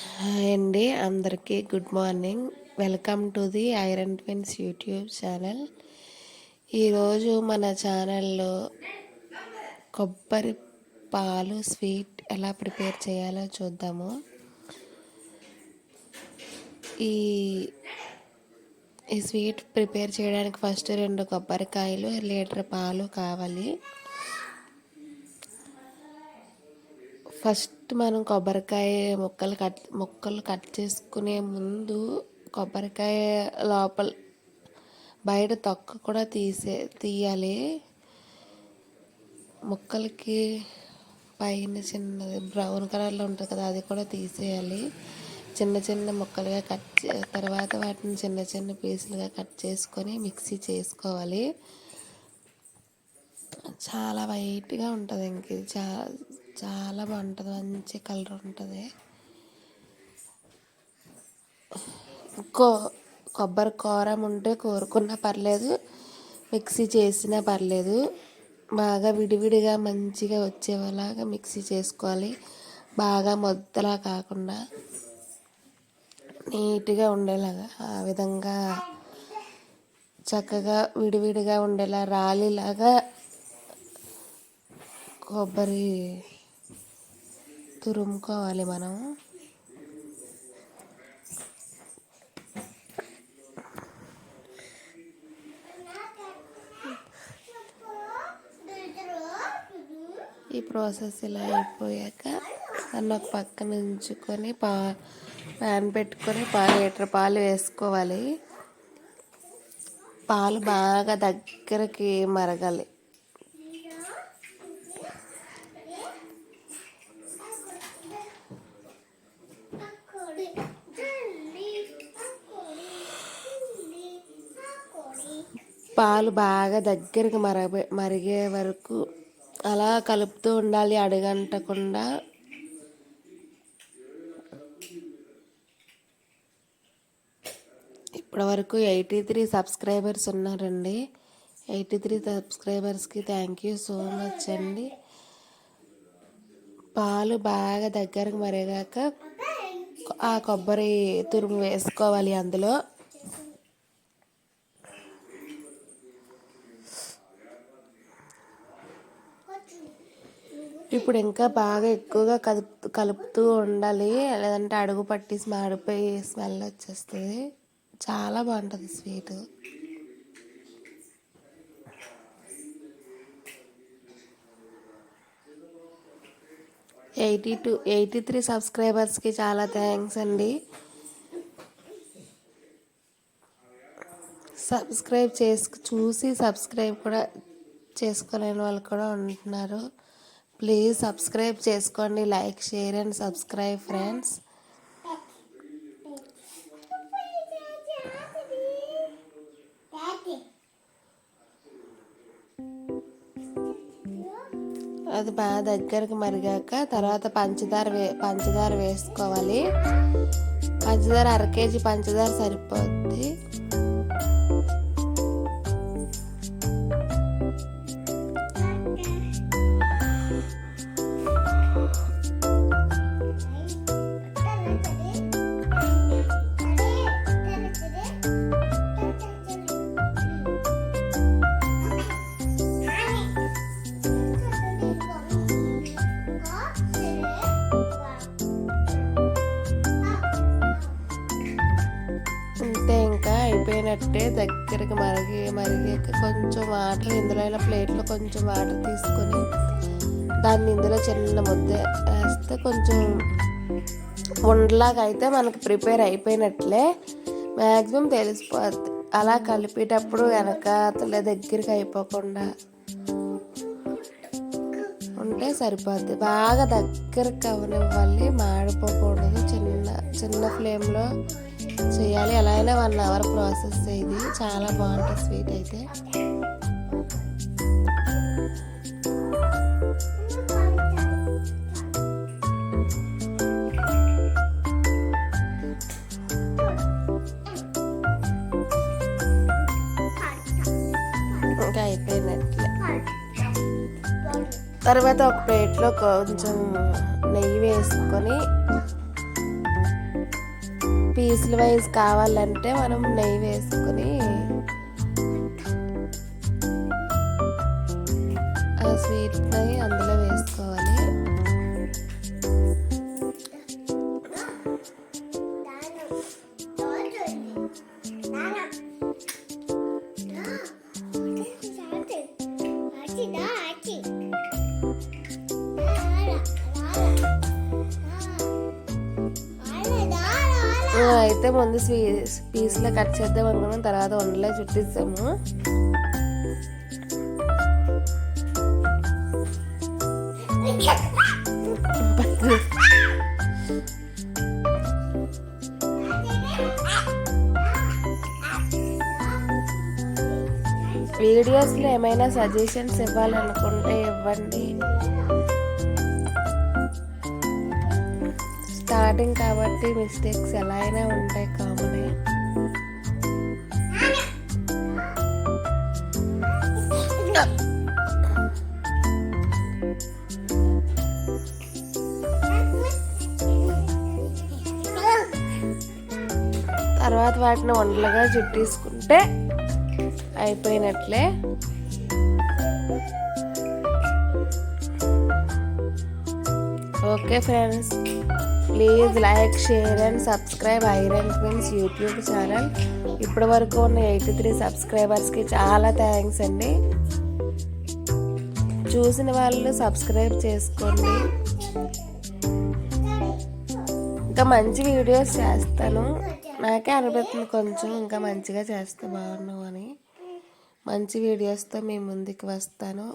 Hi అండి. అందరికీ good morning. Welcome to the iron twins YouTube channel. ఈరోజు మన ఛానల్లో కొబ్బరి పాలు స్వీట్ ఎలా ప్రిపేర్ చేయాలో చూద్దాము. ఈ ఈ స్వీట్ ప్రిపేర్ చేయడానికి ఫస్ట్ రెండు కొబ్బరికాయలు లీటర్ పాలు కావాలి. ఫస్ట్ మనం కొబ్బరికాయ ముక్కలు కట్ ముక్కలు కట్ చేసుకునే ముందు కొబ్బరికాయ లోపల బయట తొక్క కూడా తీసే తీయాలి. ముక్కలకి పైన చిన్నది బ్రౌన్ కలర్లో ఉంటుంది కదా అది కూడా తీసేయాలి. చిన్న చిన్న ముక్కలుగా కట్ తర్వాత వాటిని చిన్న చిన్న పీసులుగా కట్ చేసుకొని మిక్సీ చేసుకోవాలి. చాలా వైట్గా ఉంటుంది ఇంక చాలా చాలా బాగుంటుంది మంచి కలర్ ఉంటుంది. ఇంకో కొబ్బరి కారం ఉంటే కోరుకున్నా పర్లేదు మిక్సీ చేసినా పర్లేదు. బాగా విడివిడిగా మంచిగా వచ్చేలాగా మిక్సీ చేసుకోవాలి. బాగా మొద్దలా కాకుండా నీట్గా ఉండేలాగా ఆ విధంగా చక్కగా విడివిడిగా ఉండేలా రాలిలాగా కొబ్బరి తురుముకోవాలి మనం. ఈ ప్రాసెస్ ఇలా అయిపోయాక దాన్ని ఒక పక్కన ఉంచుకొని పా ప్యాన్ పెట్టుకొని పాలు లీటర్ పాలు వేసుకోవాలి. పాలు బాగా దగ్గరకి మరగాలి. పాలు బాగా దగ్గరికి మరగ మరిగే వరకు అలా కలుపుతూ ఉండాలి అడగంటకుండా. ఇప్పటి వరకు ఎయిటీ త్రీ సబ్స్క్రైబర్స్ ఉన్నారండి. ఎయిటీ త్రీ సబ్స్క్రైబర్స్కి థ్యాంక్ యూ సో మచ్ అండి. పాలు బాగా దగ్గరకు మరిగాక ఆ కొబ్బరి తురుము వేసుకోవాలి అందులో. ఇప్పుడు ఇంకా బాగా ఎక్కువగా కలుపు కలుపుతూ ఉండాలి. లేదంటే అడుగు పట్టేసి మాడిపోయి స్మెల్ వచ్చేస్తుంది చాలా బాగుంటుంది sweet. Eighty two eighty three సబ్స్క్రైబర్స్కి చాలా థ్యాంక్స్ అండి. సబ్స్క్రైబ్ చేసు చూసి సబ్స్క్రైబ్ కూడా చేసుకోలేని వాళ్ళు కూడా ఉంటున్నారు. ప్లీజ్ సబ్స్క్రైబ్ చేసుకోండి like share and subscribe friends. అది బాగా దగ్గరకు మరిగాక తర్వాత పంచదార వే పంచదార వేసుకోవాలి. పంచదార అర కేజీ పంచదార సరిపోద్ది. అయిపోయినట్టే దగ్గరికి మరిగి మరిగి కొంచెం వాటర్ ఇందులో ఇలా ప్లేట్లో కొంచెం వాటర్ తీసుకొని దాన్ని ఇందులో చిన్న ముద్ద వేస్తే కొంచెం ఉండలాగా అయితే మనకు ప్రిపేర్ అయిపోయినట్లే. మ్యాక్సిమం తెలిసిపోద్ది. అలా కలిపేటప్పుడు వెనకాతల దగ్గరికి అయిపోకుండా ఉంటే సరిపోద్ది. బాగా దగ్గరకు అవనివ్వాలి మాడిపోకూడదు చిన్న చిన్న ఫ్లేమ్లో చేయాలి. ఎలా అయినా వన్ అవర్ ప్రాసెస్ ఇది. చాలా బాగుంటుంది స్వీట్ అయితే. ఇంకా అయిపోయినట్లే. తర్వాత ఒక ప్లేట్లో కొంచెం నెయ్యి వేసుకొని పీసులు వైజ్ కావాలంటే మనం నెయ్యి వేసుకొని ఆ స్వీట్ని అందులో వేసుకోవాలి అయితే ముందు స్వీ పీస్లో కట్ చేద్దాం అనుకున్నాం తర్వాత వండలే చుట్టిద్దాము. వీడియోస్లో ఏమైనా సజెషన్స్ ఇవ్వాలనుకుంటే ఇవ్వండి. స్టార్టింగ్ కాబట్టి మిస్టేక్స్ ఎలా అయినా ఉంటాయి కామనే. తర్వాత వాటిని వంటలుగా చుట్టేసుకుంటే అయిపోయినట్లే. Okay friends please like share and subscribe iron queens YouTube channel ఇప్పటి వరకు ఉన్న ఎయిటీ త్రీ సబ్స్క్రైబర్స్కి చాలా థ్యాంక్స్ అండి. చూసిన వాళ్ళు సబ్స్క్రైబ్ చేసుకోండి. ఇంకా మంచి వీడియోస్ చేస్తాను. నాకే అనిపిస్తుంది కొంచెం ఇంకా మంచిగా చేస్తే బాగున్నావు అని. మంచి వీడియోస్తో మీ ముందుకు వస్తాను.